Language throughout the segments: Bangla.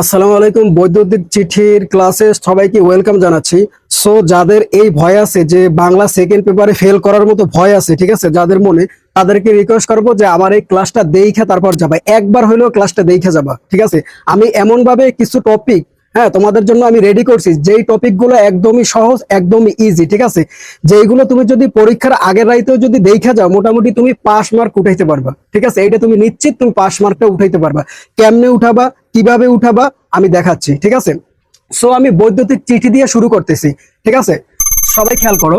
আসসালামু আলাইকুম, বৈদ্যুতিক চিঠির ক্লাসে সবাইকে ওয়েলকাম জানাচ্ছি। সো যাদের এই ভয় আছে যে বাংলা সেকেন্ড পেপারে ফেল করার মতো ভয় আছে, ঠিক আছে? যাদের মনে, তাদেরকে রিকোয়েস্ট করব যে আমার এই ক্লাসটা দেখে তারপর যাবা। একবার হলেও ক্লাসটা দেখে যাবা, ঠিক আছে? আমি এমন ভাবে কিছু টপিক হ্যাঁ তোমাদের জন্য আমি রেডি করছি। যেই টপিকগুলো একদমই সহজ, একদমই ইজি ঠিক আছে? যেইগুলো তুমি যদি পরীক্ষার আগের রাইতেও যদি দেখা যাও, মোটামুটি তুমি পাস মার্ক উঠাইতে পারবা, ঠিক আছে? এইটা তুমি নিশ্চিত তুমি পাস মার্কটা উঠাইতে পারবা। কেমনে উঠাবা? কীভাবে উঠাবা আমি দেখাচ্ছি, ঠিক আছে? সো আমি বৈদ্যুতিক চিঠি দিয়ে শুরু করতেছি, ঠিক আছে? সবাই খেয়াল করো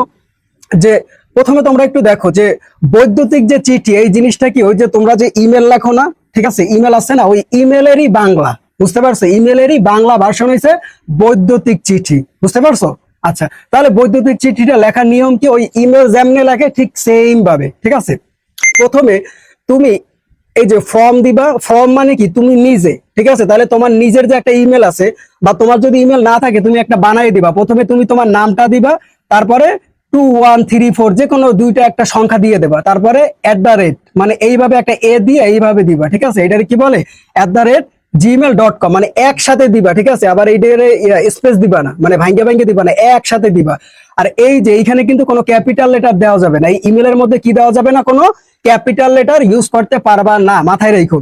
যে প্রথমে তোমরা একটু দেখো যে বৈদ্যুতিক যে চিঠি, এই জিনিসটা কি? ওই যে তোমরা যে ইমেল লেখো না, ঠিক আছে? ইমেল আছে না? ওই ইমেলেরই বাংলা, বুঝতে পারছ? ইমেলেরই বাংলা ভার্সন হয়েছে বৈদ্যুতিক চিঠি, বুঝতে পারছ? আচ্ছা তাহলে বৈদ্যুতিক চিঠিটা লেখার নিয়ম কি? ওই ইমেল যেমনে লেখে ঠিক সেম ভাবে, ঠিক আছে? প্রথমে তুমি এই যে ফর্ম দিবা ফর্ম মানে কি? তুমি নিজে, ঠিক আছে? তাহলে তোমার নিজের যে একটা ইমেল আছে বা তোমার যদি ইমেল না থাকে, তুমি একটা বানাই দিবা। প্রথমে তুমি তোমার নামটা দিবা, তারপরে টু ওয়ান থ্রি ফোর যে কোনো দুইটা একটা সংখ্যা দিয়ে দেবা। তারপরে অ্যাট দ্য রেট মানে এইভাবে একটা এ দিয়ে এইভাবে দিবা, ঠিক আছে? এটার কি বলে? At the rate Gmail dot com মানে একসাথে দিবা, ঠিক আছে? আবার এইটার স্পেস দিবা না মানে ভাঙ্গে ভাঙ্গে দিবা না, একসাথে দিবা। আর এই যে এইখানে কিন্তু কোনো ক্যাপিটাল লেটার দেওয়া যাবে না। এই ইমেলের মধ্যে কি দেওয়া যাবে না? কোনো ক্যাপিটাল লেটার ইউজ করতে পারবা না। মাথায় রেখো।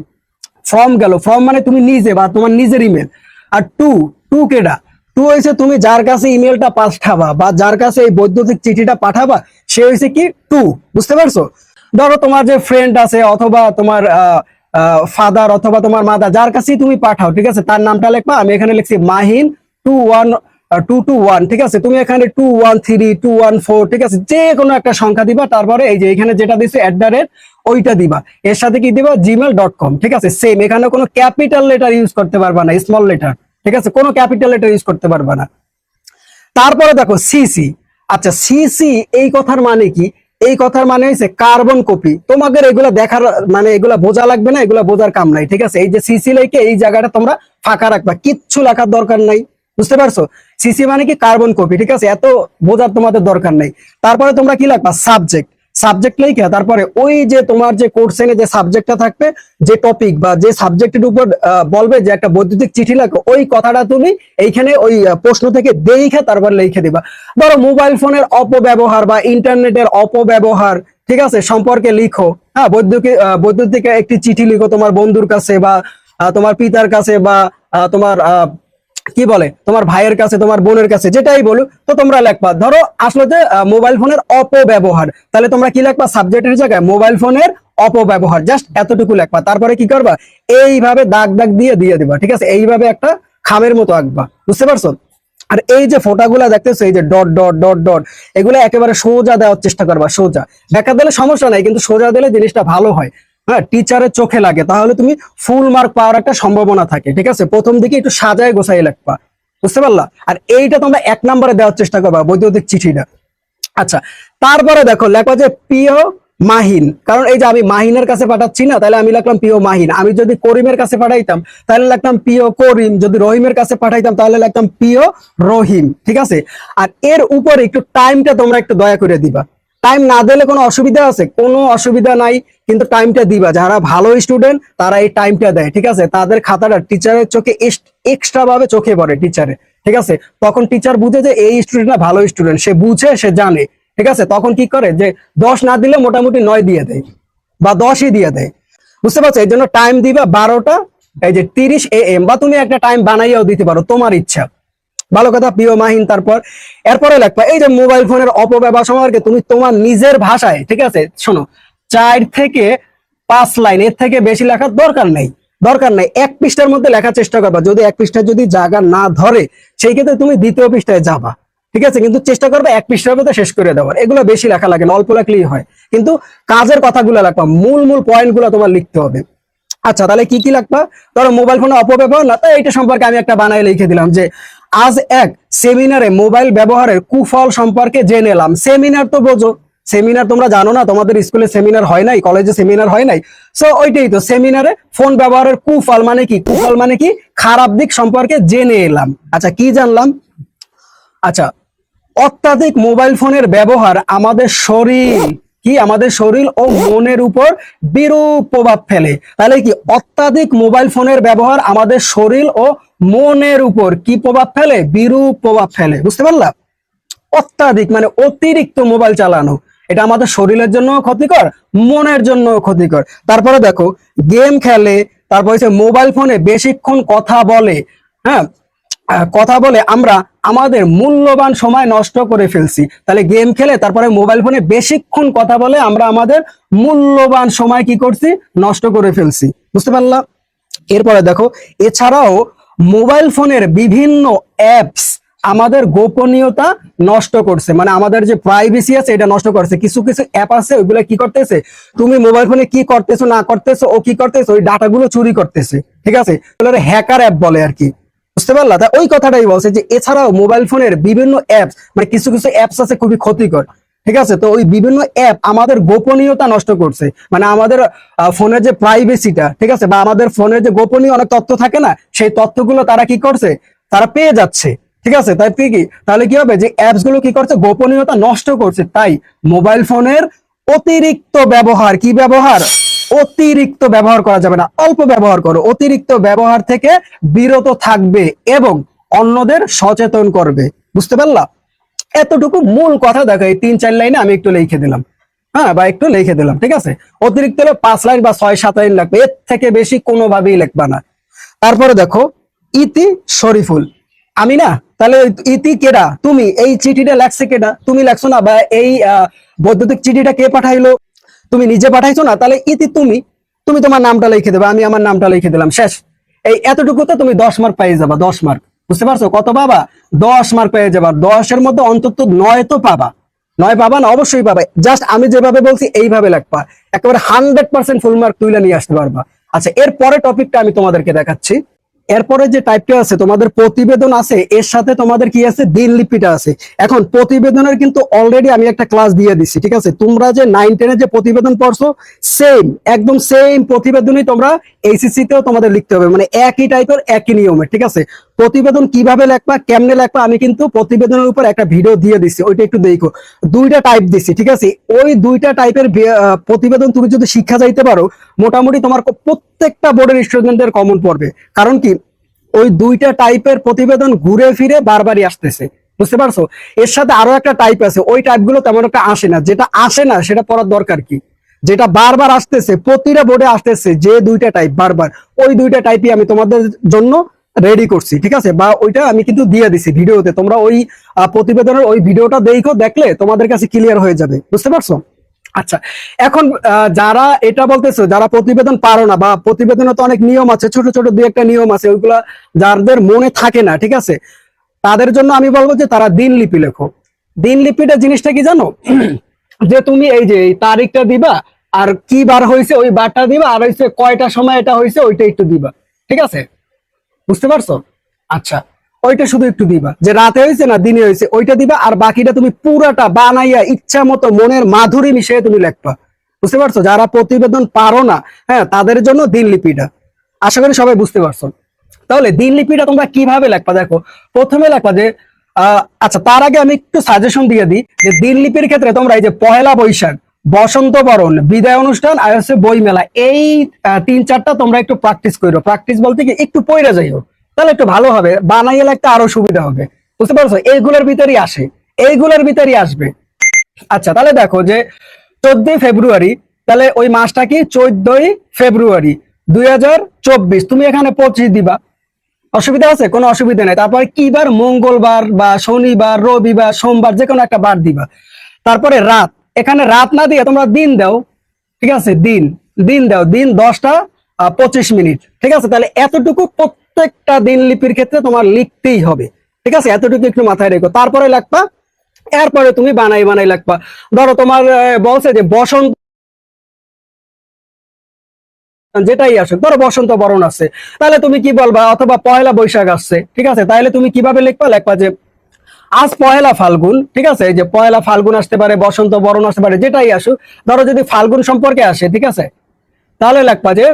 ফর্ম গেল। ফর্ম মানে তুমি নিজে বা তোমার নিজের ইমেল আর টু টু কেডা? টু হয়েছে তুমি যার কাছে ইমেলটা পাঠাবা বা যার কাছে এই বৈদ্যুতিক চিঠিটা পাঠাবা, সে হয়েছে কি টু। বুঝতে পারছ? ধরো তোমার যে ফ্রেন্ড আছে অথবা তোমার ফাদার অথবা তোমার মাদার যার কাছেই তুমি পাঠাও, ঠিক আছে? তার নামটা লিখবা। আমি এখানে লিখছি Mahin two one two two one ঠিক আছে? তুমি এখানে two one three two one four ঠিক আছে? যে কোনো একটা সংখ্যা দিবা, তারপরে এই যে এখানে যেটা দিছে অ্যাট দ্য রেট ওইটা দিবা। এর সাথে কি দিবা? জিমেল ডট কম ঠিক আছে? সেম এখানে কোনো ক্যাপিটাল লেটার ইউজ করতে পারবা না স্মল লেটার ঠিক আছে? কোনো ক্যাপিটাল লেটার ইউজ করতে পারবা না। তারপরে দেখো সিসি আচ্ছা সিসি এই কথার মানে কি? এই কথার মানে হচ্ছে কার্বন কপি তোমাদের এগুলা দেখার মানে এগুলা বোঝা লাগবে না, এগুলা বোঝার কাম নাই, ঠিক আছে? এই যে সিসি লেখে এই জায়গাটা তোমরা ফাঁকা রাখবা, কিচ্ছু লেখার দরকার নাই। বুঝতে পারছ? সিসি মানে কি কার্বন কপি ঠিক আছে? এত বোঝার তোমাদের দরকার নেই। তারপরে তোমরা কি লাগবা সাবজেক্ট সাবজেক্ট লেখা তারপরে ওই যে তোমার যে কোর্সেনে যে সাবজেক্টটা থাকবে, যে টপিক বা যে সাবজেক্টের উপর বলবে যে একটা বৈদ্যুতিক চিঠি লেখো, ওই কথাটা তুমি এইখানে ওই প্রশ্ন থেকে দেখে তারপর লিখে দিবা। ধরো মোবাইল ফোনের অপব্যবহার বা ইন্টারনেটের অপব্যবহার, ঠিক আছে? সম্পর্কে লিখো। হ্যাঁ বৈদ্যুতিক বৈদ্যুতিক একটি চিঠি লিখো তোমার বন্ধুর কাছে বা তোমার পিতার কাছে বা তোমার কি বলে? তোমার ভাইয়ের কাছে, তোমার বোনের কাছে, যেটাই বলো তো তোমরা লেখবা। ধরো, আসলে যে মোবাইল ফোনের অপব্যবহার। তাহলে তোমরা কি লেখবা? সাবজেক্টের জায়গায় মোবাইল ফোনের অপব্যবহার। জাস্ট এতটুকু লেখবা। তারপরে কি করবা? এইভাবে দাগ দাগ দিয়ে দিয়ে দিবা, ঠিক আছে? এইভাবে একটা খামের মতো আঁকবা। বুঝতে পারছ? আর এই যে ফোটাগুলা দেখতেছো, এই যে ডট ডট ডট ডট, এগুলো একেবারে সোজা দেওয়ার চেষ্টা করবা, সোজা। দেখা দিলে সমস্যা নাই, কিন্তু সোজা দিলে জিনিসটা ভালো হয়। হ্যাঁ টিচারের চোখে লাগে। তাহলে তুমি ফুল মার্ক পাওয়ার একটা সম্ভাবনা থাকে, ঠিক আছে? প্রথম দিকে একটু সাজায় গোছাই লিখবা, বুঝতে পারলা? আর এইটা তোমরা এক নম্বরে দেওয়ার চেষ্টা করবা, বৈদ্যুতিক চিঠিটা। আচ্ছা তারপরে দেখো লেখা যে প্রিয় মাহিন। কারণ এই যে আমি মাহিনের কাছে পাঠাচ্ছি না, তাহলে আমি লিখলাম প্রিয় মাহিন। আমি যদি করিমের কাছে পাঠাইতাম, তাহলে লিখতাম প্রিয় করিম। যদি রহিমের কাছে পাঠাইতাম, তাহলে লিখতাম প্রিয় রহিম, ঠিক আছে? আর এর উপরে একটু টাইমটা তোমরা একটু দয়া করে দিবা। টাইম না দিলে কোনো অসুবিধা আছে? কোনো অসুবিধা নাই, কিন্তু টাইমটা দিবা। যারা ভালো স্টুডেন্ট তারা এই টাইমটা দেয়, ঠিক আছে? তাদের খাতাটা টিচারের চোখে এক্সট্রা ভাবে চোখে পড়ে টিচারে ঠিক আছে? তখন টিচার বুঝে যে এই স্টুডেন্টটা ভালো স্টুডেন্ট সে বুঝে, সে জানে, ঠিক আছে? তখন কি করে? যে দশ না দিলে মোটামুটি নয় দিয়ে দেয়, বা দশই দিয়ে দেয়। বুঝতে পারছ? এই জন্য টাইম দিবা বারোটা, এই যে তিরিশ এ এম বা তুমি একটা টাইম বানাইয়াও দিতে পারো, তোমার ইচ্ছা। ভালো কথা, প্রিয় মাহিন, তারপর, এরপরে লেখবা এই যে মোবাইল ফোনের অপব্যবহার সম্পর্কে তুমি তোমার নিজের ভাষায়, ঠিক আছে? শোনো, চার থেকে পাঁচ লাইন এর থেকে বেশি লেখার দরকার নেই দরকার নেই। এক পৃষ্ঠার মধ্যে লেখার চেষ্টা করবা, যদি এক পৃষ্ঠায় যদি জায়গা না ধরে, সেই ক্ষেত্রে তুমি দ্বিতীয় পৃষ্ঠায় যাবা, ঠিক আছে? কিন্তু চেষ্টা করবে এক পৃষ্ঠার মধ্যে শেষ করে দেওয়ার, এগুলো বেশি লেখা লাগে অল্প লেখলেই হয়। কিন্তু কাজের কথাগুলো লেখবা মূল মূল পয়েন্টগুলো তোমার লিখতে হবে। আচ্ছা তাহলে কি কি লাগবা? ধরো মোবাইল ফোনে অপব্যবহার না, তো এইটা সম্পর্কে আমি একটা বানাই লিখে দিলাম যে, আজ এক সেমিনারে মোবাইল ব্যবহারের কুফল সম্পর্কে জেনে এলাম। সেমিনার তো বোঝো। সেমিনার তোমরা জানো না, তোমাদের স্কুলে সেমিনার হয় নাই কলেজে সেমিনার হয় নাই। সো ওইটাই তো সেমিনারে ফোন ব্যবহারের কুফল মানে কি? কুফল মানে কি? খারাপ দিক সম্পর্কে জেনে এলাম। আচ্ছা কি জানলাম? আচ্ছা অত্যাধিক মোবাইল ফোনের ব্যবহার আমাদের শরীর। কি আমাদের শরীর ও মনের উপর বিরূপ প্রভাব ফেলে। তাহলে কি অত্যাধিক মোবাইল ফোনের ব্যবহার আমাদের শরীর ও মনের উপর কি প্রভাব ফেলে? বিরূপ প্রভাব ফেলে। বুঝতে পারলাম? অত্যাধিক মানে অতিরিক্ত মোবাইল চালানো। এটা আমাদের শরীরের জন্য ক্ষতিকর, মনের জন্য ক্ষতিকর। তারপরে দেখো, গেম খেলে, তারপর হচ্ছে মোবাইল ফোনে বেশিক্ষণ কথা বলে হ্যাঁ? কথা বলে আমরা আমাদের মূল্যবান সময় নষ্ট করে ফেলছি। তাহলে গেম খেলে তারপরে মোবাইল ফোনে বেশিক্ষণ কথা বলে আমরা আমাদের মূল্যবান সময় কি করছি? নষ্ট করে ফেলছি। বুঝতে পারলাম এরপরে দেখো, এছাড়াও মোবাইল ফোনের বিভিন্ন অ্যাপস আমাদের গোপনীয়তা নষ্ট করছে। মানে আমাদের যে প্রাইভেসি আছে, এটা নষ্ট করছে। কিছু কিছু অ্যাপ আছে, ওইগুলো কি করতেছে? তুমি মোবাইল ফোনে কি করতেছো, না করতেছো, ও কি করতেছো, ওই ডাটাগুলো চুরি করতেছে। ঠিক আছে? হ্যাকার অ্যাপ বলে আর কি। বুঝতে পারলা? তা ওই কথাটাই বলছে যে, এছাড়াও মোবাইল ফোনের বিভিন্ন অ্যাপস মানে কিছু কিছু অ্যাপস আছে খুবই ক্ষতিকর, ঠিক আছে? তো ওই বিভিন্ন অ্যাপ আমাদের গোপনীয়তা নষ্ট করছে। মানে আমাদের ফোনের যে প্রাইভেসিটা ঠিক আছে? বা আমাদের ফোনের যে গোপনীয় অনেক তথ্য থাকে না, সেই তথ্যগুলো তারা কি করছে? তারা পেয়ে যাচ্ছে, ঠিক আছে? তাই কি তাহলে কি হবে? যে অ্যাপসগুলো কি করছে? গোপনীয়তা নষ্ট করছে। তাই মোবাইল ফোনের অতিরিক্ত ব্যবহার, কি ব্যবহার? অতিরিক্ত ব্যবহার করা যাবে না। অল্প ব্যবহার করো। অতিরিক্ত ব্যবহার থেকে বিরত থাকবে এবং অন্যদের সচেতন করবে। বুঝতে পারলা? এতটুকু মূল কথা দেখো, এই তিন চার লাইনে আমি একটু লিখে দিলাম। হ্যাঁ বা একটু লিখে দিলাম, ঠিক আছে? অতিরিক্ত হলে পাঁচ লাইন বা ছয়, সাত লাইন লাগবে। এর থেকে বেশি কোনোভাবেই লিখবা না। তারপরে দেখো, ইতি শরীফুল। আমি না, তাহলে ইতি কেডা? তুমি এই চিঠিটা লেখছে কেডা? তুমি লেখছো না বা এই বৈদ্যুতিক চিঠিটা কে পাঠাইলো? তুমি নিজে পাঠাইছো না, তাহলে ইতি তুমি তুমি তোমার নামটা লিখে দেবে, আমি আমার নামটা লিখে দিলাম, শেষ। এই এতটুকুতে তুমি দশ মার্ক পেয়ে যাবা, দশ মার্ক বুঝতে পারছ? কত পাবা? দশ মার্ক পেয়ে যাবা। দশের মধ্যে অন্তত নয় তো পাবা। নয় পাবা না? অবশ্যই পাবা। জাস্ট আমি যেভাবে বলছি, এইভাবে লাগবা একেবারে হান্ড্রেড পার্সেন্ট ফুল মার্ক তুলে নিয়ে আসতে পারবা। আচ্ছা এর পরে টপিকটা আমি তোমাদেরকে দেখাচ্ছি। এরপরে যে টাইপটা আছে, তোমাদের প্রতিবেদন আছে, এর সাথে তোমাদের কি আছে? দিনলিপিটা আছে। এখন প্রতিবেদনের কিন্তু অলরেডি আমি একটা ক্লাস দিয়ে দিচ্ছি ঠিক আছে? তোমরা যে নাইন টেনের যে প্রতিবেদন পড়ছো সেম একদম সেম প্রতিবেদনই তোমরা এইচএসসি তেও তোমাদের লিখতে হবে। মানে একই টাইপের একই নিয়মে ঠিক আছে? প্রতিবেদন কীভাবে লেখবা, কেমনে লেখবা, আমি কিন্তু প্রতিবেদনের উপর একটা ভিডিও দিয়ে দিচ্ছি ওইটা একটু দেখো। দুইটা টাইপ দিচ্ছি ঠিক আছে? ওই দুইটা টাইপের প্রতিবেদন তুমি যদি শিক্ষা যাইতে পারো, মোটামুটি তোমার ক- প্রত্যেকটা বোর্ডের স্টুডেন্টদের কমন পড়বে। কারণ কি? ওই দুইটা টাইপের প্রতিবেদন ঘুরে ফিরে বারবারই আসতেছে। বুঝতে পারছ? এর সাথে আরও একটা টাইপ আছে। ওই টাইপগুলো তেমন একটা আসে না। যেটা আসে না, সেটা পড়ার দরকার কি? যেটা বারবার আসতেছে, প্রতিটা বোর্ডে আসতেছে যে দুইটা টাইপ বারবার। ওই দুইটা টাইপই আমি তোমাদের জন্য রেডি করছি, ঠিক আছে? বা ওইটা আমি কিন্তু দিয়ে দিছি ভিডিওতে। তোমরা ওই প্রতিবেদনের ওই ভিডিওটা দেখো, দেখলে তোমাদের কাছে ক্লিয়ার হয়ে যাবে। বুঝতে পারছ? আচ্ছা এখন যারা এটা বলতেছো, যারা প্রতিবেদন পারো না, বা প্রতিবেদনে তো অনেক নিয়ম আছে, ছোট ছোট দুই একটা নিয়ম আছে, ওইগুলা যাদের মনে থাকে না, ঠিক আছে? তাদের জন্য আমি বলব যে তারা দিনলিপি লেখো। দিনলিপিটা জিনিসটা কি জানো? যে তুমি এই যে তারিখটা দিবা, আর কি বার হয়েছে ওই বারটা দিবা, আর হয়েছে কয়টা সময় এটা হয়েছে ওইটা একটু দিবা। ঠিক আছে? বুঝতে পারছ? আচ্ছা ওইটা শুধু একটু দিবা। যে রাতে হয়েছে না, দিনে হয়েছে, ওইটা দিবা আর বাকিটা তুমি পুরাটা বানাইয়া ইচ্ছা মতো মনের মাধুরী মিশিয়ে তুমি লেখবা। বুঝতে পারছ? যারা প্রতিবেদন পারো না হ্যাঁ তাদের জন্য দিনলিপিটা আশা করি সবাই বুঝতে পারছ। তাহলে দিনলিপিটা তোমরা কীভাবে লেখবা? দেখো, প্রথমে লেখবা যে আচ্ছা তার আগে আমি একটু সাজেশন দিয়ে দিই যে দিনলিপির ক্ষেত্রে তোমরা এই যে পহেলা বৈশাখ, বসন্ত বরণ, বিদায় অনুষ্ঠান আর হচ্ছে বই মেলা এই তিন চারটা তোমরা একটু প্র্যাকটিস করো প্র্যাকটিস বলতে কি একটু পয়রা যাইও। তাহলে একটু ভালো হবে বানাইয়ে লিখতে আরও সুবিধা হবে। বুঝতে পারছ? এইগুলোর ভিতরেই আসে, এইগুলোর ভিতরেই আসবে। আচ্ছা তাহলে দেখো যে চোদ্দই ফেব্রুয়ারি, তাহলে ওই মাসটা কি? চোদ্দই ফেব্রুয়ারি, দুই তুমি এখানে পঁচিশ দিবা। অসুবিধা আছে? কোনো অসুবিধা নেই। তারপরে কি বার মঙ্গলবার বা শনিবার, রবিবার, সোমবার যে কোনো একটা বার দিবা। তারপরে রাত। এখানে রাত না দিয়ে তোমরা দিন দাও। ঠিক আছে? দিন। দিন দাও। দিন দশটা পঁচিশ মিনিট। ঠিক আছে? তাহলে এতটুকু প্রত্যেকটা দিন লিপির ক্ষেত্রে তোমার লিখতেই হবে। ঠিক আছে? এতটুকু একটু মাথায় রেখো। তারপরে লাগবা এরপরে তুমি বানাই বানাই লাগবা ধরো তোমার বলছে যে বসন্ত, যেটাই আসুক, ধরো বসন্ত বরণ আছে। তাহলে তুমি কি বলবা? অথবা পয়লা বৈশাখ আসছে। ঠিক আছে? তাহলে তুমি কীভাবে লিখবা? লিখবা যে, আজ পয়লা ফাল্গুন। ঠিক আছে? যে পয়লা ফাল্গুন আসতে পারে, বসন্ত বরণ আসতে পারে, যেটাই আসুক। ধরো যদি ফাল্গুন সম্পর্কে আসে, ঠিক আছে? তাহলে লিখবা যে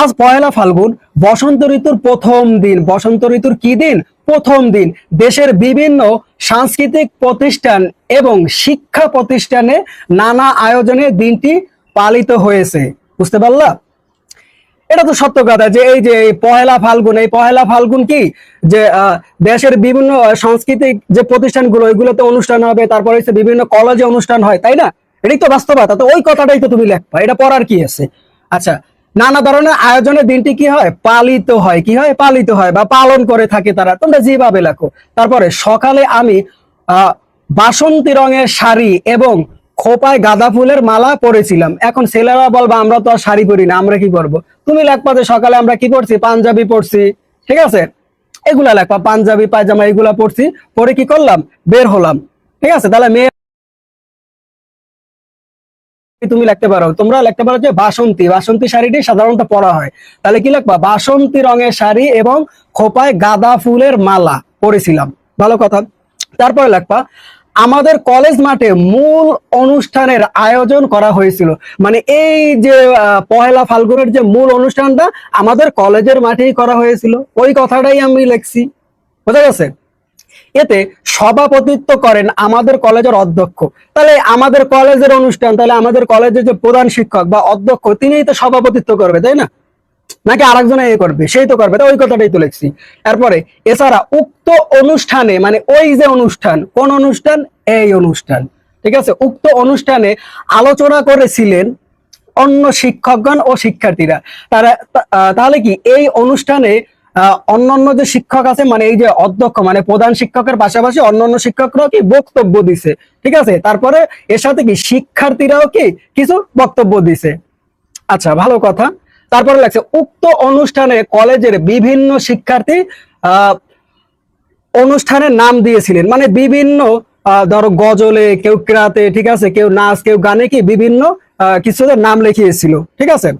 আজ পয়লা ফাল্গুন, বসন্ত ঋতুর প্রথম দিন। বসন্ত ঋতুর কি দিন? প্রথম দিন। দেশের বিভিন্ন সাংস্কৃতিক প্রতিষ্ঠান এবং শিক্ষা প্রতিষ্ঠানে নানা আয়োজনে দিনটি পালিত হয়েছে। বুঝতে পারলা? এটা তো সত্য কথা যে এই যে এই পহেলা ফাল্গুন, এই পহেলা ফাল্গুন কি? যে দেশের বিভিন্ন সাংস্কৃতিক যে প্রতিষ্ঠানগুলো ওইগুলোতে অনুষ্ঠান হবে, তারপরে হচ্ছে বিভিন্ন কলেজে অনুষ্ঠান হয়, তাই না? এটাই তো বাস্তবতা, তো ওই কথাটাই তো তুমি লেখবা, এটা পড়ার কি আছে? আচ্ছা নানা ধরনের আয়োজনের দিনটি কি হয়? পালিত হয়। কি হয়? পালিত হয় বা পালন করে থাকে তারা। তোমরা যেভাবে লেখো। তারপরে, সকালে আমি বাসন্তী রঙের শাড়ি এবং খোপায় গাঁদা ফুলের মালা পরেছিলাম। এখন ছেলেরা বলবা, আমরা তো আর শাড়ি পরি না, আমরা কি করব তুমি লেখবা যে সকালে আমরা কি পড়ছি পাঞ্জাবি পড়ছি ঠিক আছে? এগুলা লেখবা, পাঞ্জাবি, পায়জামা এগুলা পড়ছি পরে কি করলাম? বের হলাম। ঠিক আছে? তাহলে মেয়ে তুমি লিখতে পারো? তোমরা লিখতে পারো যে বাসন্তী। বাসন্তী শাড়িটি সাধারণত পরা হয়। তাহলে কি লিখবা? বাসন্তী রঙের শাড়ি এবং খোপায় গাঁদা ফুলের মালা পরেছিলাম। ভালো কথা। তারপরে লিখবা, আমাদের কলেজ মাঠে মূল অনুষ্ঠানের আয়োজন করা হয়েছিল। মানে এই যে পহেলা ফাল্গুনের যে মূল অনুষ্ঠানটা আমাদের কলেজের মাঠেই করা হয়েছিল। ওই কথাটাই আমি লিখছি। বোঝা গেছে? এতে সভাপতিত্ব করেন আমাদের কলেজের অধ্যক্ষ। তাহলে আমাদের কলেজের অনুষ্ঠান, তাহলে আমাদের কলেজের যে প্রধান শিক্ষক বা অধ্যক্ষ, তিনিই তো সভাপতিত্ব করবে, তাই না? নাকি আরেকজনে এ করবে, সেই তো করবে ওই কথাটাই তো লিখছি। তারপরে এছাড়া উক্ত অনুষ্ঠানে মানে ওই যে অনুষ্ঠান, কোন অনুষ্ঠান? এই অনুষ্ঠান, ঠিক আছে? উক্ত অনুষ্ঠানে আলোচনা করেছিলেন অন্য শিক্ষকগণ ও শিক্ষার্থীরা। তারা তাহলে কি এই অনুষ্ঠানে অন্যান্য যে শিক্ষক আছে মানে এই যে অধ্যক্ষ মানে প্রধান শিক্ষকের পাশাপাশি অন্যান্য শিক্ষকরাও কি বক্তব্য দিছে, ঠিক আছে? তারপরে এর সাথে কি শিক্ষার্থীরাও কি কিছু বক্তব্য দিছে? আচ্ছা ভালো কথা। তারপরে লাগছে, উক্ত অনুষ্ঠানে কলেজের বিভিন্ন শিক্ষার্থী অনুষ্ঠানের নাম দিয়েছিলেন। মানে বিভিন্ন ধরো গজলে, কেউ ক্রাতে ঠিক আছে? কেউ নাচ, কেউ গানে কি বিভিন্ন কিছুদের নাম লিখিয়েছিল, ঠিক আছে?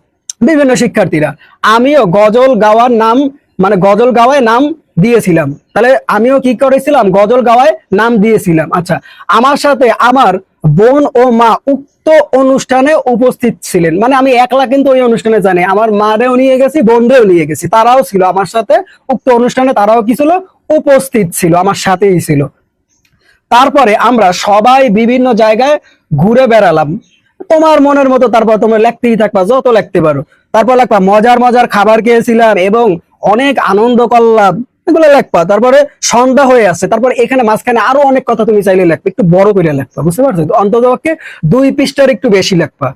বিভিন্ন শিক্ষার্থীরা। আমিও গজল গাওয়ার নাম মানে গজল গাওয়ায় নাম দিয়েছিলাম। তাহলে আমিও কি করেছিলাম? গজল গাওয়ায় নাম দিয়েছিলাম। আচ্ছা আমার সাথে আমার বোন ও মা উক্ত অনুষ্ঠানে উপস্থিত ছিলেন। মানে আমি একলা কিন্তু ওই অনুষ্ঠানে জানি, আমার মারেও নিয়ে গেছি, বোনদেরও নিয়ে গেছি, তারাও ছিল আমার সাথে। উক্ত অনুষ্ঠানে তারাও কি ছিল? উপস্থিত ছিল, আমার সাথেই ছিল। তারপরে আমরা সবাই বিভিন্ন জায়গায় ঘুরে বেড়ালাম। তোমার মনের মতো তারপর তোমরা লিখতেই থাকবা, যত লিখতে পারো। তারপর লিখবা, মজার মজার খাবার খেয়েছিলাম এবং অনেক আনন্দ করলাম। এগুলো লেখবা। তারপরে সন্ধ্যা হয়ে আছে। তারপরে এখানে মাঝখানে আরও অনেক কথা তুমি চাইলে লেখবা। একটু বড় করে লেখবা, বুঝতে পারছ? অন্তত দুই পৃষ্ঠার একটু বেশি লেখবা।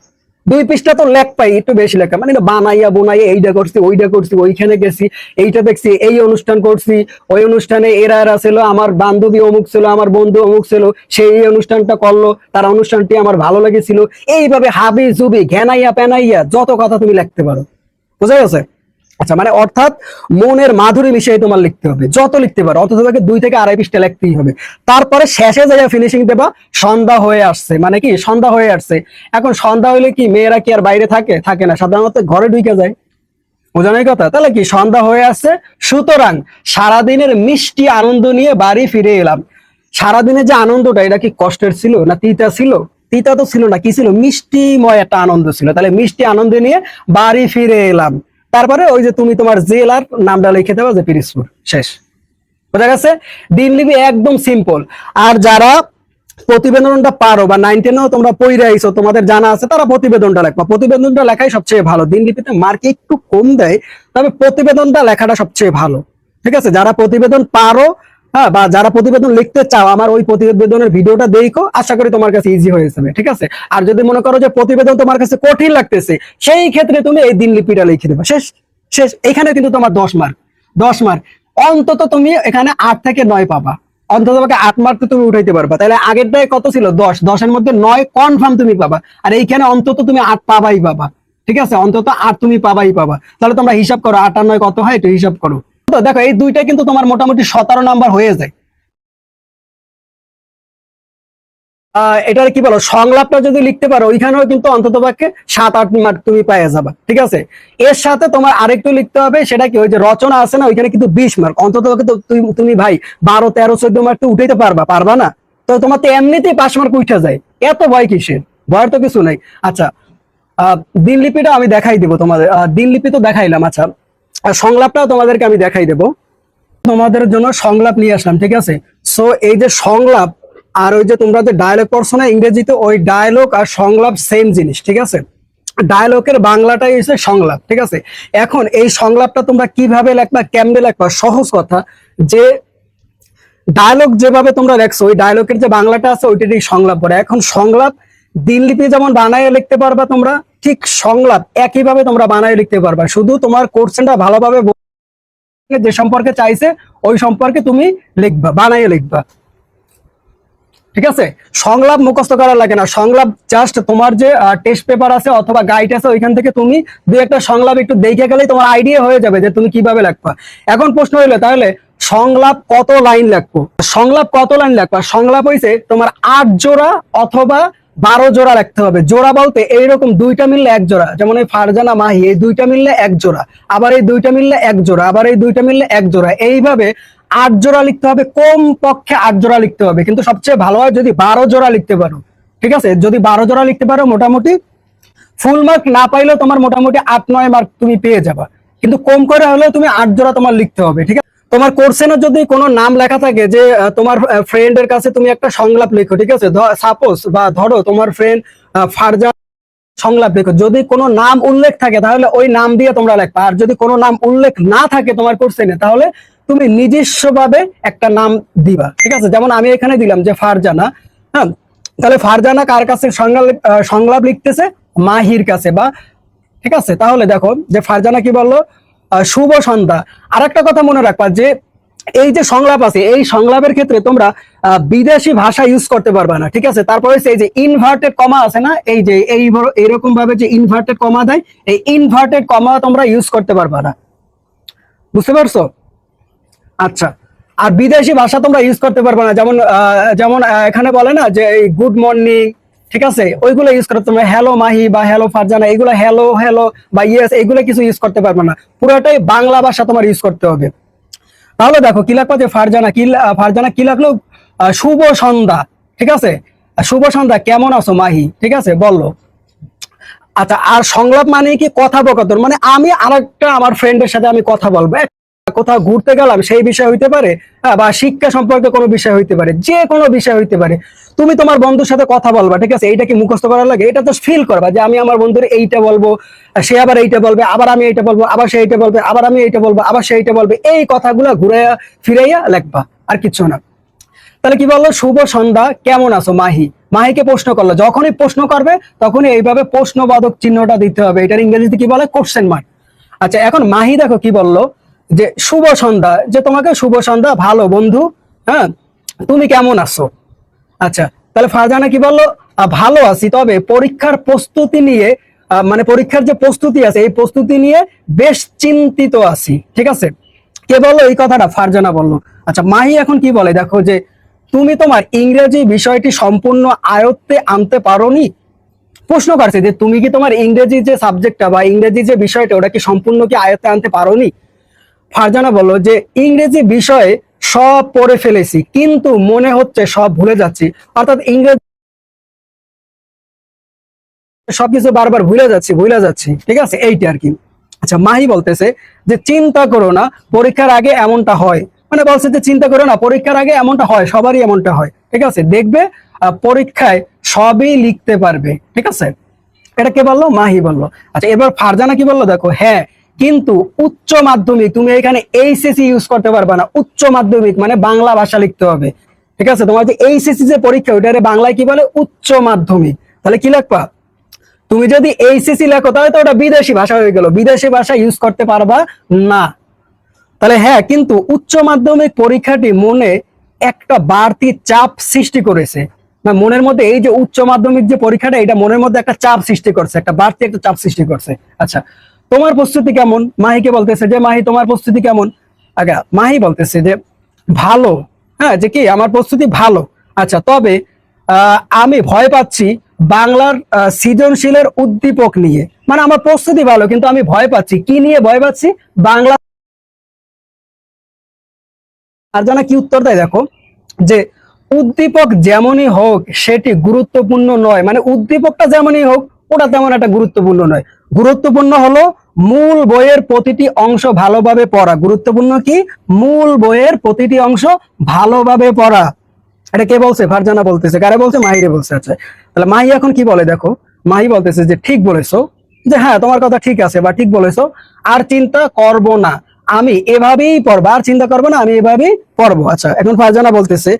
দুই পৃষ্ঠা তো লেখ পাই একটু বেশি লেখা মানে বানাইয়া, বোনাইয়া, এইটা করছি, ওইটা করছি, ওইখানে গেছি, এইটা দেখছি, এই অনুষ্ঠান করছি, ওই অনুষ্ঠানে এরা এরা ছিল, আমার বান্ধবী অমুক ছিল, আমার বন্ধু অমুক ছিল, সেই অনুষ্ঠানটা করল, তার অনুষ্ঠানটি আমার ভালো লেগেছিল। এইভাবে হাবি জুবি ঘেনাইয়া পেনাইয়া যত কথা তুমি লিখতে পারো। বুঝা গেছে? আচ্ছা মানে অর্থাৎ মনের মাধুরী মিশিয়ে তোমার লিখতে হবে। যত লিখতে পারো অন্তত তোমাকে দুই থেকে আড়াই পৃষ্ঠা লিখতেই হবে। তারপরে শেষে জায়গায় ফিনিশিং দেবা, সন্ধ্যা হয়ে আসছে। মানে কি? সন্ধ্যা হয়ে আসছে। এখন সন্ধ্যা হলে কি, মেয়েরা কি আর বাইরে থাকে? থাকে না। সাধারণত ঘরে ঢুকে যায়। বোঝানোর কথা? তাহলে কি? সন্ধ্যা হয়ে আসছে। সুতরাং সারাদিনের মিষ্টি আনন্দ নিয়ে বাড়ি ফিরে এলাম। সারাদিনের যে আনন্দটা, এটা কি কষ্টের ছিল না তিতা ছিল? তিতা তো ছিল না। কি ছিল? মিষ্টিময় একটা আনন্দ ছিল। তাহলে মিষ্টি আনন্দ নিয়ে বাড়ি ফিরে এলাম। তারপরে ওই যে তুমি তোমার জেলার নামটা লিখে দেবো যে পিরিসপুর শেষ। বোঝা গেছে? দিনলিপি একদম সিম্পল আর যারা প্রতিবেদনটা পারো বা নাইন টেনও তোমরা পড়ে আইছো, তোমাদের জানা আছে, তারা প্রতিবেদনটা লেখবা। প্রতিবেদনটা লেখাই সবচেয়ে ভালো। দিনলিপিতে মার্ক একটু কম দেয়, তবে প্রতিবেদনটা লেখাটা সবচেয়ে ভালো। ঠিক আছে? যারা প্রতিবেদন পারো হ্যাঁ বা যারা প্রতিবেদন লিখতে চাও, আমার ওই প্রতিবেদনের ভিডিওটা দেখো, আশা করি তোমার কাছে ইজি হয়ে যাবে, ঠিক আছে? আর যদি মনে করো যে প্রতিবেদন তোমার কাছে কঠিন লাগতেছে, সেই ক্ষেত্রে তুমি এই দিনলিপিটা লিখে দেবে। শেষ শেষ এখানে কিন্তু তোমার দশ মার্ক দশ মার্ক অন্তত তুমি এখানে আট থেকে নয় পাবা। অন্তত পক্ষে আট মার্ক তুমি উঠাইতে পারবা। তাহলে আগেরটায় কত ছিল? দশ। দশের মধ্যে নয় কনফার্ম তুমি পাবা। আর এইখানে অন্তত তুমি আট পাবাই পাবা। ঠিক আছে? অন্তত আট তুমি পাবাই পাবা। তাহলে তোমরা হিসাব করো, আট আর নয় কত হয়? একটু হিসাব করো। তো দেখো এই দুইটা কিন্তু তোমার মোটামুটি সতেরো নাম্বার হয়ে যায়। এটার কি বলো সংলাপটা যদি লিখতে পারো ওইখানেও কিন্তু অন্তত পক্ষে সাত আট মার্ক তুমি পেয়ে যাবা ঠিক আছে? এর সাথে তোমার আরেকটু লিখতে হবে সেটা কি ওই যে রচনা আছে না ওইখানে কিন্তু বিশ মার্ক অন্তত পক্ষে তুমি- ভাই বারো তেরো চোদ্দ মার্ক তো উঠাইতে পারবা পারবা না? তো তোমার তো এমনিতেই পাঁচ মার্ক উঠে যায় এত ভয় কিসের? ভয়ের তো কিছু নাই। আচ্ছা আহ, দিনলিপিটা আমি দেখাই দেবো তোমাদের দিনলিপি তো দেখাইলাম আচ্ছা। সংলাপটাও তোমাদেরকে আমি দেখাই দেবো। তোমাদের জন্য সংলাপ নিয়ে আসলাম, ঠিক আছে? সো এই যে সংলাপ আর ওই যে তোমরা যে ডায়লগ পড়ছো না ইংরেজিতে, ওই ডায়লগ আর সংলাপ সেম জিনিস, ঠিক আছে? ডায়লগের বাংলাটাই হচ্ছে সংলাপ, ঠিক আছে? এখন এই সংলাপটা তোমরা কীভাবে লেখবা, কেমনে লেখবা, সহজ কথা, যে ডায়লগ যেভাবে তোমরা দেখছ, ওই ডায়লগের যে বাংলাটা আছে, ওইটারই সংলাপ পড়ে। এখন সংলাপ দিনলিপি যেমন বানায় লিখতে পারবা তোমরা ঠিক সংলাপ একইভাবে তোমরা বানায় লিখতে পারবা। শুধু তোমার কোর্সেনটা ভালোভাবে যে সম্পর্কে চাইছে, ওই সম্পর্কে তুমি লিখবা, বানায় লিখবা। ঠিক আছে? সংলাপ মুখস্থ করা লাগে না। সংলাপ জাস্ট তোমার যে টেস্ট পেপার আছে অথবা গাইড আছে, ওইখান থেকে তুমি দুই একটা সংলাপ একটু দেখে গেলেই তোমার আইডিয়া হয়ে যাবে যে তুমি কীভাবে লিখবা। এখন প্রশ্ন হইল, তাহলে সংলাপ কত লাইন লিখব? সংলাপ কত লাইন লিখবা? সংলাপ হইছে তোমার আট জোড়া অথবা বারো জোড়া লিখতে হবে। জোড়া বলতে এইরকম দুইটা মিললে এক জোড়া। যেমন এই ফারজানা মাহি, এই দুইটা মিললে এক জোড়া। আবার এই দুইটা মিললে এক জোড়া, আবার এই দুইটা মিললে এক জোড়া। এইভাবে আট জোড়া লিখতে হবে কম পক্ষে আট জোড়া লিখতে হবে। কিন্তু সবচেয়ে ভালো হয় যদি বারো জোড়া লিখতে পারো। ঠিক আছে? যদি বারো জোড়া লিখতে পারো, মোটামুটি ফুল মার্ক না পাইলেও তোমার মোটামুটি আট, নয় মার্ক তুমি পেয়ে যাবা। কিন্তু কম করে হলেও তুমি আট জোড়া তোমার লিখতে হবে, ঠিক আছে? তোমার কোর্সেনে যদি কোনো নাম লেখা থাকে যে তোমার ফ্রেন্ডের কাছে তুমি একটা সংলাপ লেখো, ঠিক আছে? সাপোজ বা ধরো তোমার ফ্রেন্ড ফারজা সংলাপ লেখো। যদি কোনো নাম উল্লেখ থাকে, তাহলে ওই নাম দিয়ে তোমরা লেখবা আর যদি কোনো নাম উল্লেখ না থাকে তোমার কোর্সেনে, তাহলে তুমি নিজস্বভাবে একটা নাম দিবা, ঠিক আছে? যেমন আমি এখানে দিলাম যে ফারজানা হ্যাঁ? তাহলে ফারজানা কার কাছে সংলাপ সংলাপ লিখতেছে? মাহির কাছে বা, ঠিক আছে? তাহলে দেখো, যে ফারজানা কি বলল? শুভ সন্ধ্যা। আর একটা কথা মনে রাখবা যে এই যে সংলাপ আছে, এই সংলাপের ক্ষেত্রে তোমরা বিদেশি ভাষা ইউজ করতে পারবা না, ঠিক আছে? তারপরে এই যে ইনভার্টেড কমা আছে না, এই যে এই এরকম ভাবে যে ইনভার্টেড কমা দেয়, এই ইনভার্টেড কমা তোমরা ইউজ করতে পারবা না। বুঝতে পারছ? আচ্ছা। আর বিদেশি ভাষা তোমরা ইউজ করতে পারবে না, যেমন যেমন এখানে বলে না যে এই গুড মর্নিং ঠিক আছে? ওইগুলো ইউজ করতে তোমরা। হ্যালো মাহি বা হ্যালো ফারজানা, এগুলো হ্যালো হ্যালো বা ইয়েস এগুলো কিছু ইউজ করতে পারবে না। পুরোটাই বাংলা ভাষা তোমার ইউজ করতে হবে। তাহলে দেখো, কি লাগবে যে ফারজানা? কি ফারজানা কি লাগল? শুভ সন্ধ্যা। ঠিক আছে? শুভ সন্ধ্যা, কেমন আছো মাহি? ঠিক আছে? বলল আচ্ছা আর সংলাপ মানে কি? কথোপকথন। মানে আমি আরেকটা আমার ফ্রেন্ডের সাথে আমি কথা বলব। কোথাও ঘুরতে গেলাম, সেই বিষয় হইতে পারে বা শিক্ষা সম্পর্কে কোনো বিষয় হইতে পারে, যে কোনো বিষয় হইতে পারে। তুমি তোমার বন্ধুর সাথে কথা বলবা, ঠিক আছে? এইটা কি মুখস্থ করার লাগে? এটা তো ফিল করবা যে আমি আমার বন্ধুর এইটা বলব, সে আবার এইটা বলবে, আবার আমি এইটা বলব, আবার সে এইটা বলবে, আবার আমি এইটা বলব, আবার সে এইটা বলবে, এই কথাগুলো ঘুরাইয়া ফিরাইয়া লেখবা, আর কিচ্ছু না। তাহলে কি বলল? শুভ সন্ধ্যা, কেমন আছো মাহি? মাহিকে প্রশ্ন করল, যখনই প্রশ্ন করবে, তখনই এইভাবে প্রশ্নবাদক চিহ্নটা দিতে হবে। এটার ইংরেজিতে কি বলে? কোশ্চেন মার্ক আচ্ছা এখন মাহি দেখো কি বলল? যে শুভ সন্ধ্যা, যে তোমাকে শুভ সন্ধ্যা, ভালো বন্ধু হ্যাঁ? তুমি কেমন আছো? আচ্ছা তাহলে ফারজানা কি বলল? ভালো আছি, তবে পরীক্ষার প্রস্তুতি নিয়ে মানে পরীক্ষার যে প্রস্তুতি আছে, এই প্রস্তুতি নিয়ে বেশ চিন্তিত আছি, ঠিক আছে? কে বলল এই কথাটা? ফারজানা বলল। আচ্ছা মাহি এখন কি বলে? দেখো যে, তুমি তোমার ইংরেজি বিষয়টি সম্পূর্ণ আয়ত্তে আনতে পারোনি? প্রশ্ন করছে যে, তুমি কি তোমার ইংরেজি যে সাবজেক্টটা বা ইংরেজি যে বিষয়টা ওটা কি সম্পূর্ণ কি আয়ত্তে আনতে পারোনি? ফারজানা বলল যে, ইংরেজি বিষয়ে সব পড়ে ফেলেছি, কিন্তু মনে হচ্ছে সব ভুলে যাচ্ছি। অর্থাৎ ইংরেজি সবকিছু বারবার ভুলে যাচ্ছি ভুলে যাচ্ছি। ঠিক আছে? এইটা আর কি। আচ্ছা মাহি বলতেছে যে, চিন্তা করো না, পরীক্ষার আগে এমনটা হয়। মানে বলছে যে, চিন্তা করো না, পরীক্ষার আগে এমনটা হয়, সবারই এমনটা হয়। ঠিক আছে? দেখবে পরীক্ষায় সবই লিখতে পারবে। ঠিক আছে? এটা কে বলল? মাহি বলল। আচ্ছা এবার ফারজানা কি বলল? দেখো হ্যাঁ কিন্তু উচ্চ মাধ্যমিক তুমি এখানে এইচএসসি ইউজ করতে পারবে না। উচ্চ মাধ্যমিক মানে বাংলা ভাষা লিখতে হবে। ঠিক আছে? তোমার যে এইচএসসি যে পরীক্ষা ওইটারে বাংলায় কি বলে? উচ্চ মাধ্যমিক। তাহলে কি লিখবা? তুমি যদি এইচএসসি লেখো, তাহলে তো ওটা বিদেশি ভাষা হয়ে গেল। বিদেশি ভাষা ইউজ করতে পারবা না। তাহলে হ্যাঁ কিন্তু উচ্চ মাধ্যমিক পরীক্ষাটি মনে একটা বাড়তি চাপ সৃষ্টি করেছে। না, মনের মধ্যে এই যে উচ্চ মাধ্যমিক যে পরীক্ষাটা, এটা মনের মধ্যে একটা চাপ সৃষ্টি করছে, একটা বাড়তি একটা চাপ সৃষ্টি করছে। আচ্ছা তোমার প্রস্তুতি কেমন? মাহিকে বলতেছে যে, মাহি, তোমার প্রস্তুতি কেমন? আগে মাহি বলতেছে যে, ভালো। হ্যাঁ যে কি? আমার প্রস্তুতি ভালো। আচ্ছা তবে আমি ভয় পাচ্ছি বাংলার সৃজনশীলের উদ্দীপক নিয়ে। মানে আমার প্রস্তুতি ভালো, কিন্তু আমি ভয় পাচ্ছি। কি নিয়ে ভয় পাচ্ছি? বাংলা আর জানা কি উত্তর দেয় দেখো? যে, উদ্দীপক যেমনই হোক, সেটি গুরুত্বপূর্ণ নয়। মানে উদ্দীপকটা যেমনই হোক, ওটা তেমন একটা গুরুত্বপূর্ণ নয়। গুরুত্বপূর্ণ হলো মূল বইয়ের প্রতিটি অংশ ভালোভাবে পড়া। গুরুত্বপূর্ণ কি? মূল বইয়ের প্রতিটি অংশ ভালোভাবে পড়া। এটা কে বলছে? ফারজানা বলতেছে। কারে বলছে? মাহিরে বলছে। আচ্ছা তাহলে মাহি এখন কি বলে দেখো? মাহি বলতেছে যে, ঠিক বলেছ যে হ্যাঁ তোমার কথা ঠিক আছে বা ঠিক বলেছ। আর চিন্তা করব না। আমি এভাবেই পড়ব, আর চিন্তা করব না, আমি এভাবেই পড়ব। আচ্ছা এখন ফারজানা বলতেছে,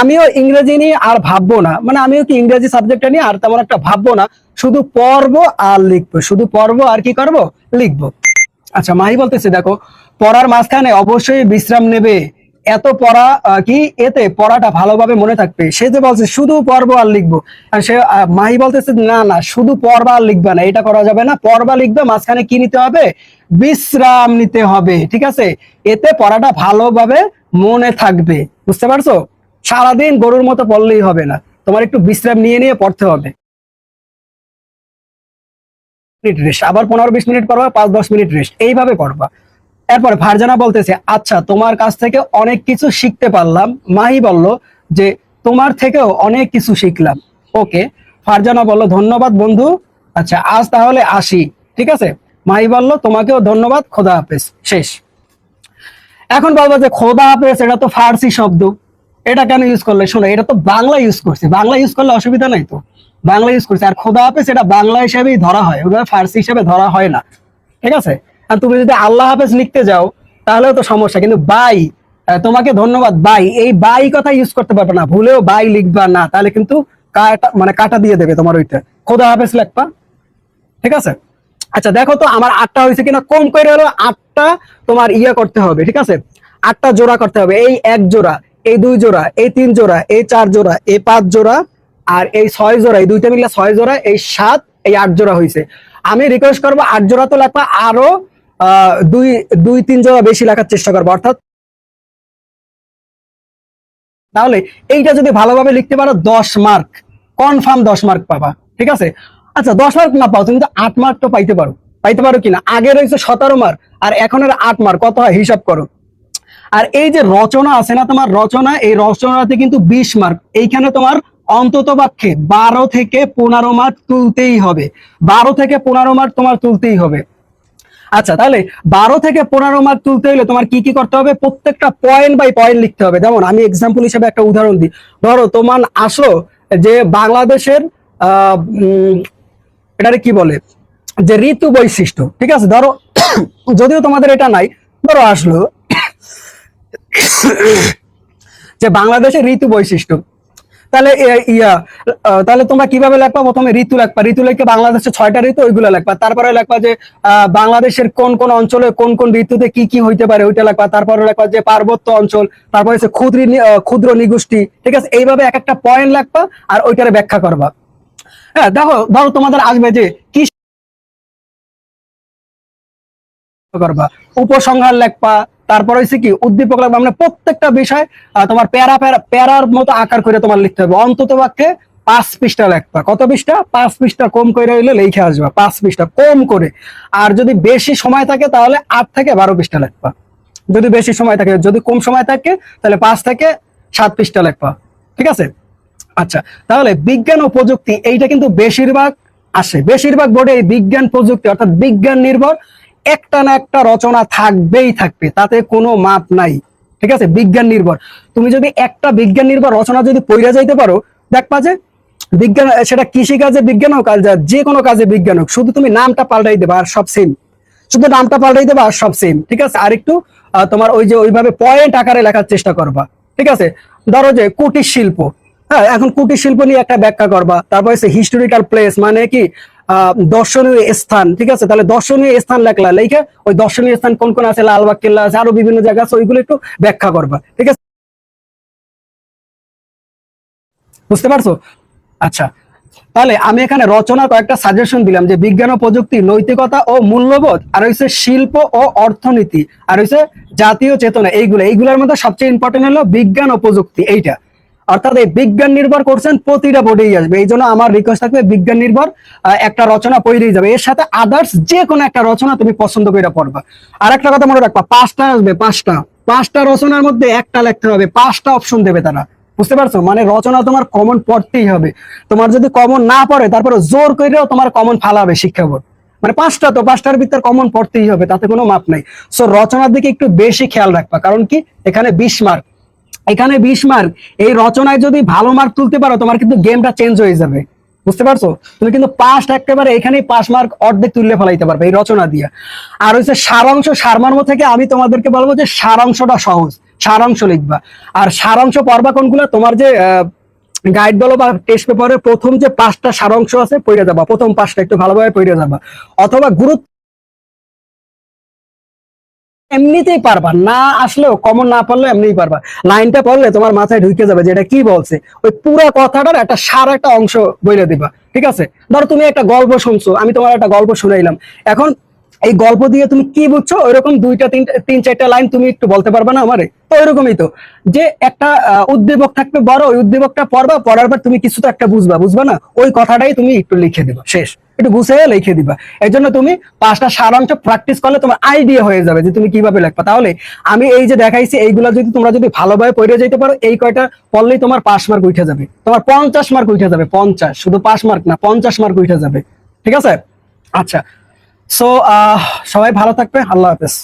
আমিও ইংরেজি নিয়ে আর ভাববো না। মানে আমিও কি ইংরেজি সাবজেক্টটা নিয়ে আর তেমন একটা ভাববো না, শুধু পড়ব আর লিখব। শুধু পড়ব আর কি করব? লিখব। আচ্ছা মাহি বলতেছে, দেখো, পড়ার মাঝখানে অবশ্যই বিশ্রাম নেবে। এত পড়া কি এতে পড়াটা ভালোভাবে মনে থাকবে? সে যে বলছে, শুধু পড়ব আর লিখব। আর সে মাহি বলতেছে, না না, শুধু পড়বা আর লিখবা না, এটা করা যাবে না। পড়বা, লিখবে, মাঝখানে কি নিতে হবে? বিশ্রাম নিতে হবে, ঠিক আছে? এতে পড়াটা ভালোভাবে মনে থাকবে। বুঝতে পারছ? সারাদিন গরুর মতো পড়লেই হবে না। তোমার একটু বিশ্রাম নিয়ে নিয়ে পড়তে হবে। আবার পনেরো, বিশ মিনিট পড়বা, পাঁচ, দশ মিনিট রেস্ট এইভাবে পড়বা। এরপর ফারজানা বলতেছে আচ্ছা তোমার কাছ থেকে অনেক কিছু শিখতে পারলাম। মাহি বলল যে, তোমার থেকেও অনেক কিছু শিখলাম। ওকে, ফারজানা বলল, ধন্যবাদ বন্ধু। আচ্ছা আজ তাহলে আসি। ঠিক আছে? মাহি বলল, তোমাকেও ধন্যবাদ, খোদা হাফেজ। শেষ। এখন বলব যে, খোদা হাফেজ এটা তো ফার্সি শব্দ। এটা কেন ইউজ করলে? শোনো, এটা তো বাংলা ইউজ করছে। বাংলা ইউজ করলে অসুবিধা নাই তো। বাংলা ইউজ করছে। আর খোদা হাফেজ, এটা বাংলা হিসেবেই ধরা হয়। ওটা ফার্সি হিসেবে ধরা হয় না। ঠিক আছে? আর তুমি যদি আল্লাহ হাফেজ লিখতে যাও, তাহলেও তো সমস্যা। কিন্তু বাই তোমাকে ধন্যবাদ, বাই। এই বাই কথা ইউজ করতে পারবে না। ভুলেও বাই লিখবা না, তাহলে কিন্তু কাটা মানে কাটা দিয়ে দেবে তোমার ওইটা। খোদা হাফেজ লেখবা। ঠিক আছে? আচ্ছা দেখো তো আমার আটটা হয়েছে কিনা। কম করে হলো আটটা তোমার ইয়ে করতে হবে, ঠিক আছে? আটটা জোড়া করতে হবে। এই এক জোড়া, এই দুই জোড়া, এই তিন জোড়া, এই চার জোড়া, এই পাঁচ জোড়া, আর এই ছয় জোড়া, এই দুইটা মিলে ছয় জোড়া, এই সাত, এই আট জোড়া হয়েছে। আমি রিকোয়েস্ট করব আট জোড়া তো লেখবা, আরও দুই দুই, তিন জোড়া বেশি লেখার চেষ্টা করব, অর্থাৎ তাহলে এইটা যদি ভালোভাবে লিখতে পারো, দশ মার্ক কনফার্ম দশ মার্ক পাবা, ঠিক আছে? আচ্ছা দশ মার্ক না পাও, তুমি তো আট মার্ক তো পাইতে পারো পাইতে পারো কিনা? আগে রয়েছে সতেরো মার্ক, আর এখন এখনের আট মার্ক, কত হয় হিসাব করো। আর এই যে রচনা আছে না তোমার, রচনা, এই রচনাতে কিন্তু বিশ মার্ক, এইখানে তোমার অন্তত পক্ষে বারো থেকে পনেরো মার্ক তুলতেই হবে, বারো থেকে পনেরো মার্ক তোমার তুলতেই হবে। আচ্ছা তাহলে বারো থেকে পনেরো মার্ক তুলতে হলে তোমার কি কি করতে হবে? প্রত্যেকটা পয়েন্ট বাই পয়েন্ট লিখতে হবে। যেমন আমি এক্সাম্পল হিসেবে একটা উদাহরণ দিই। ধরো, তোমার আসলো যে বাংলাদেশের এটারে কি বলে? যে ঋতু বৈশিষ্ট্য, ঠিক আছে? ধরো, যদিও তোমাদের এটা নাই, ধরো আসলো যে বাংলাদেশের ঋতু বৈশিষ্ট্য। তাহলে ইয়া তাহলে তোমরা কীভাবে লেখবা? প্রথমে ঋতু লেখবা। ঋতু লেখে বাংলাদেশের ছয়টা ঋতু, ওইগুলো লেখবা। তারপরে লেখবা যে বাংলাদেশের কোন কোন অঞ্চলে কোন কোন ঋতুতে কি কি হইতে পারে, ওইটা লেখবা। তারপরে লেখবা যে, পার্বত্য অঞ্চল, তারপরে হচ্ছে ক্ষুদ্র ক্ষুদ্র নিগোষ্ঠী, ঠিক আছে? এইভাবে এক একটা পয়েন্ট লেখবা আর ওইটারে ব্যাখ্যা করবা। হ্যাঁ দেখো, ধরো তোমাদের আসবে যে কি করবা উপসংহার লেখবা, তারপর হচ্ছে কি, উদ্দীপক লেখবা মানে প্রত্যেকটা বিষয় তোমার প্যারা প্যারা, প্যারার মতো আকার করে তোমার লিখতে হবে। অন্তত পক্ষে পাঁচ লেখবা। কত পাঁচ কম করে হইলে লিখে আসবা, পাঁচ কম করে। আর যদি বেশি সময় থাকে তাহলে আট থেকে বারো লেখবা। যদি বেশি সময় থাকে, যদি কম সময় থাকে, তাহলে পাঁচ থেকে সাত পৃষ্ঠা লেখবা। ঠিক আছে? আচ্ছা তাহলে বিজ্ঞান ও প্রযুক্তি, এইটা কিন্তু বেশিরভাগ আসে। বেশিরভাগ বোর্ডে এই বিজ্ঞান প্রযুক্তি, অর্থাৎ বিজ্ঞান নির্ভর একটা না একটা রচনা থাকবেই থাকবে, তাতে কোনো মাপ নাই, ঠিক আছে? বিজ্ঞান নির্ভর। তুমি যদি একটা বিজ্ঞান নির্ভর রচনা যদি পইরা যাইতে পারো, দেখবা যে বিজ্ঞান, সেটা কৃষি কাজে বিজ্ঞান হোক, আর যে কোনো কাজে বিজ্ঞান হোক, শুধু তুমি নামটা পাল্টাই দেবা আর সব সেম শুধু নামটা পাল্টাই দেবা আর সব সেম ঠিক আছে? আর একটু তোমার ওই যে ওইভাবে পয়েন্ট আকারে লেখার চেষ্টা করবা, ঠিক আছে? ধরো যে কুটির শিল্প হ্যাঁ? এখন কুটির শিল্প নিয়ে একটা ব্যাখ্যা করবা, তারপর হচ্ছে হিস্টোরিক্যাল প্লেস মানে কি? দর্শনীয় স্থান, ঠিক আছে? তাহলে দর্শনীয় স্থান লেখলা লেখে ওই দর্শনীয় স্থান কোন কোন আছে? লালবাগ, কেল্লা আছে, আরও বিভিন্ন জায়গা আছে, ওইগুলো একটু ব্যাখ্যা করবা, ঠিক আছে? বুঝতে পারছ? আচ্ছা তাহলে আমি এখানে রচনা কয়েকটা সাজেশন দিলাম, যে বিজ্ঞান ও প্রযুক্তি, নৈতিকতা ও মূল্যবোধ, আর হচ্ছে শিল্প ও অর্থনীতি, আর হচ্ছে জাতীয় চেতনা, এইগুলো, এইগুলোর মধ্যে সবচেয়ে ইম্পর্টেন্ট হলো বিজ্ঞান ও প্রযুক্তি, এইটা। অর্থাৎ এই বিজ্ঞান নির্ভর করছেন প্রতিটা বোর্ডেই আসবে। এই জন্য আমার রিকোয়েস্ট থাকবে বিজ্ঞান নির্ভর একটা রচনা পড়েই যাবে। এর সাথে আদার্স যে কোনো একটা রচনা তুমি পছন্দ করে পড়বা। আর একটা কথা মনে রাখবা, পাঁচটা আসবে, পাঁচটা। পাঁচটা রচনার মধ্যে একটা লিখতে হবে, পাঁচটা অপশন দেবে তারা। বুঝতে পারছ? মানে রচনা তোমার কমন পড়তেই হবে। তোমার যদি কমন না পড়ে, তারপরে জোর করেও তোমার কমন ফালাবে শিক্ষা বোর্ড। মানে পাঁচটা তো, পাঁচটার ভিতর কমন পড়তেই হবে, তাতে কোনো মাপ নাই। সো রচনার দিকে একটু বেশি খেয়াল রাখবা। কারণ কি? এখানে বিশ মার্ক এখানে বিশ মার্ক এই রচনায় যদি ভালো মার্ক তুলতে পারো, তোমার কিন্তু গেমটা চেঞ্জ হয়ে যাবে। বুঝতে পারছ? তুমি কিন্তু পাঁচ একেবারে এখানেই পাঁচ মার্ক অর্ধেক তুললে ফেলাইতে পারবে এই রচনা দিয়ে। আর হচ্ছে সারাংশ সারমর্ম থেকে আমি তোমাদেরকে বলব যে সারাংশটা সহজ, সারাংশ লিখবা। আর সারাংশ পড়বা কোনগুলো? তোমার যে গাইড বলো বা টেস্ট পেপারের প্রথম যে পাঁচটা সারাংশ আছে পড়ে যাবা। প্রথম পাঁচটা একটু ভালোভাবে পড়ে যাবা। অথবা গুরুত্ব এমনিতেই পারবা। না আসলেও কমন না পারলে এমনিই পারবা। লাইনটা পড়লে তোমার মাথায় ঢুকে যাবে যে এটা কি বলছে। ওই পুরো কথাটার একটা সার একটা অংশ বলে দিবা। ঠিক আছে? ধরো তুমি একটা গল্প শুনছো, আমি তোমার একটা গল্প শুনাইলাম। এখন এই গল্প দিয়ে তুমি কি বুঝছ? ওইরকম দুইটা, তিনটা, তিন চারটা লাইন তুমি একটু বলতে পারবে না আমারে? তো ওইরকমই তো। যে একটা উদ্দীপক থাকবে বড়, ওই উদ্দীপকটা পড়বা, পড়ার পর তুমি কিছু তো একটা বুঝবা বুঝবা না? ওই কথাটাই তুমি একটু লিখে দিবা। শেষ। একটু গুছিয়ে লিখে দিবা। এর জন্য তুমি পাঁচটা সারাংশ প্র্যাকটিস করলে তোমার আইডিয়া হয়ে যাবে যে তুমি কীভাবে লিখবা। তাহলে আমি এই যে দেখাইছি, এইগুলা যদি তোমরা যদি ভালোভাবে পড়ে যেতে পারো, এই কয়টা পড়লেই তোমার পাঁচ মার্ক উঠে যাবে। তোমার পঞ্চাশ মার্ক উঠে যাবে, পঞ্চাশ। শুধু পাঁচ মার্ক না, পঞ্চাশ মার্ক উঠে যাবে। ঠিক আছে? আচ্ছা। সো সবাই ভালো থাকবে। আল্লাহ হাফেজ।